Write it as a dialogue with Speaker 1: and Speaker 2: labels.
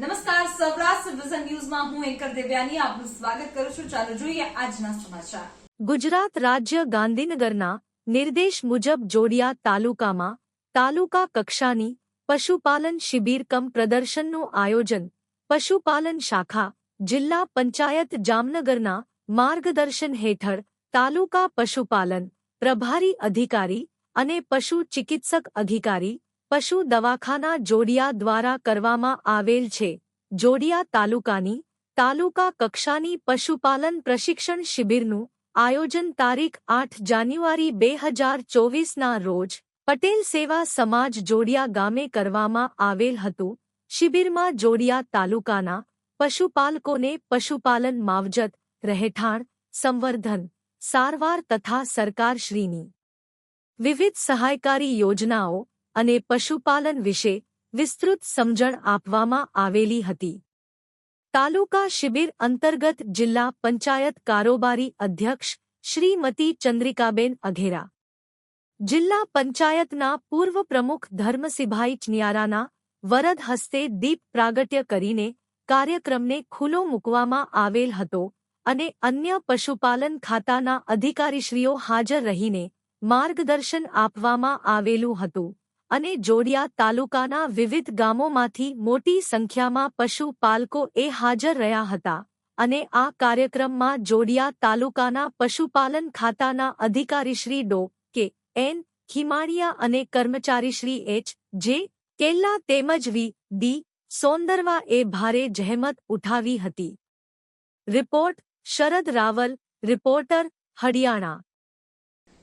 Speaker 1: નમસ્કાર, સૌરાષ્ટ્ર વિઝન ન્યૂઝમાં હું એન્કર દેવ્યાની આપનું સ્વાગત કરું છું. ચાલો જોઈએ આજના સમાચાર.
Speaker 2: ગુજરાત રાજ્ય ગાંધીનગરના નિર્દેશ મુજબ જોડિયા તાલુકામાં તાલુકા કક્ષાની પશુપાલન શિબિર કમ પ્રદર્શનનું આયોજન પશુપાલન શાખા જિલ્લા પંચાયત જામનગરના માર્ગદર્શન હેઠળ તાલુકા પશુપાલન પ્રભારી અધિકારી અને પશુ ચિકિત્સક અધિકારી પશુ દવાખાના જોડિયા દ્વારા કરવામાં આવેલ છે. જોડિયા તાલુકાની તાલુકા કક્ષાની પશુપાલન પ્રશિક્ષણ શિબિરનું આયોજન તારીખ આઠ જાન્યુઆરી બે હજાર ચોવીસના રોજ પટેલ સેવા સમાજ જોડિયા ગામે કરવામાં આવેલ હતું. શિબિરમાં જોડિયા તાલુકાના પશુપાલકોને પશુપાલન માવજત, રહેઠાણ, સંવર્ધન, સારવાર તથા સરકારશ્રીની વિવિધ સહાયકારી યોજનાઓ અને પશુપાલન વિશે વિસ્તૃત સમજણ આપવામાં આવેલી હતી. તાલુકા શિબિર અંતર્ગત જિલ્લા પંચાયત કારોબારી અધ્યક્ષ શ્રીમતી ચંદ્રિકાબેન અઘેરા. જિલ્લા પંચાયતના પૂર્વ પ્રમુખ ધર્મસિભાઈ ચનિયારાના વરદ હસ્તે દીપ પ્રાગટ્ય કરીને કાર્યક્રમને ખુલ્લો મૂકવામાં આવેલ હતો અને અન્ય પશુપાલન ખાતાના અધિકારીશ્રીઓ હાજર રહીને માર્ગદર્શન આપવામાં આવેલું હતું. અને જોડિયા તાલુકાના વિવિધ ગામોમાંથી મોટી સંખ્યામાં પશુપાલકો એ હાજર રહ્યા હતા અને આ કાર્યક્રમમાં જોડિયા તાલુકાના પશુપાલન ખાતાના અધિકારીશ્રી ડો. કે. એન. ખીમાણિયા અને કર્મચારીશ્રી એચ. જે. કેલ્લા તેમજ વી. ડી. સોંદરવા એ ભારે જહેમત ઉઠાવી હતી. Report Sharad Raval, reporter હડિયાણા